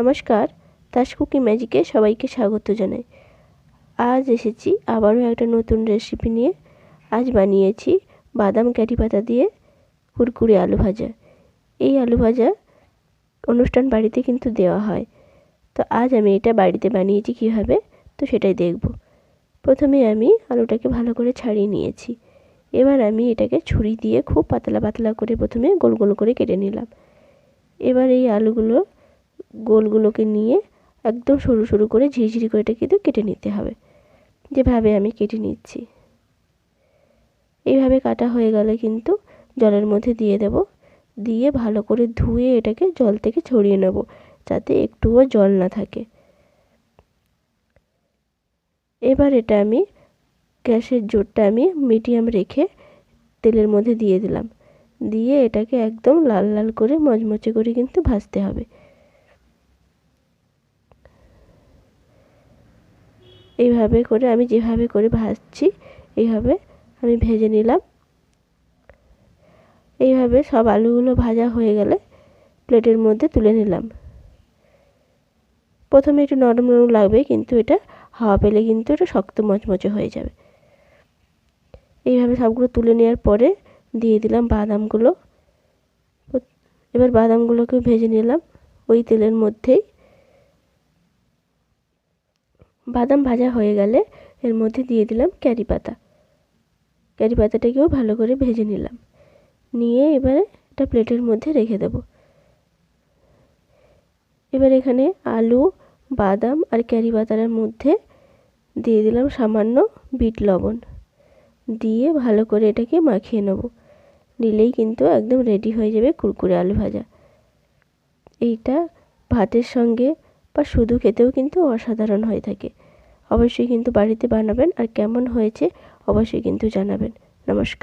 নমস্কার, তাস কুকি ম্যাজিকে সবাইকে স্বাগত জানাই। আজ এসেছি আবারও একটা নতুন রেসিপি নিয়ে। আজ বানিয়েছি বাদাম ক্যারি পাতা দিয়ে কুরকুরে আলু ভাজা। এই আলু ভাজা অনুষ্ঠান বাড়িতে কিন্তু দেওয়া হয়। তো আজ আমি এটা বাড়িতে বানিয়েছি কীভাবে, তো সেটাই দেখব। প্রথমে আমি আলুটাকে ভালো করে ছাড়িয়ে নিয়েছি। এবার আমি এটাকে ছুরি দিয়ে খুব পাতলা পাতলা করে প্রথমে গোল গোল করে কেটে নিলাম। এবার এই আলুগুলো গোলগুলোকে নিয়ে একদম সরু সরু করে ঝিরিঝিরি করে এটা কিন্তু কেটে নিতে হবে। যেভাবে আমি কেটে নিচ্ছি। এইভাবে কাটা হয়ে গেলে কিন্তু জলের মধ্যে দিয়ে দেব। দিয়ে ভালো করে ধুয়ে এটাকে জল থেকে ছড়িয়ে নেব যাতে একটুও জল না থাকে। এবার এটা আমি গ্যাসের জোরটা আমি মিডিয়াম রেখে তেলের মধ্যে দিয়ে দিলাম। দিয়ে এটাকে একদম লাল লাল করে মচমচে করে কিন্তু ভাজতে হবে। এইভাবে করে, আমি যেভাবে করে ভাজছি, এইভাবে আমি ভেজে নিলাম। এইভাবে সব আলুগুলো ভাজা হয়ে গেলে প্লেটের মধ্যে তুলে নিলাম। প্রথমে একটু নরম নরম লাগবে, কিন্তু এটা হাওয়া পেলে কিন্তু এটা শক্ত মচমচে হয়ে যাবে। এইভাবে সবগুলো তুলে নেওয়ার পরে দিয়ে দিলাম বাদামগুলো। এবার বাদামগুলোকে ভেজে নিলাম। ওই তেলের মধ্যেই বাদাম ভাজা হয়ে গেলে এর মধ্যে দিয়ে দিলাম ক্যারি পাতা। ক্যারি পাতাটাকেও ভালো করে ভেজে নিলাম। নিয়ে এবারে এটা প্লেটের মধ্যে রেখে দেব। এবার এখানে আলু, বাদাম আর ক্যারি পাতার মধ্যে দিয়ে দিলাম সামান্য বিট লবণ। দিয়ে ভালো করে এটাকে মাখিয়ে নেব। নিলেই কিন্তু একদম রেডি হয়ে যাবে কুরকুরে আলু ভাজা। এইটা ভাতের সঙ্গে বা শুধু খেতেও কিন্তু অসাধারণ হয়ে থাকে। অবশ্যই কিন্তু বাড়িতে বানাবেন আর কেমন হয়েছে অবশ্যই কিন্তু জানাবেন। নমস্কার।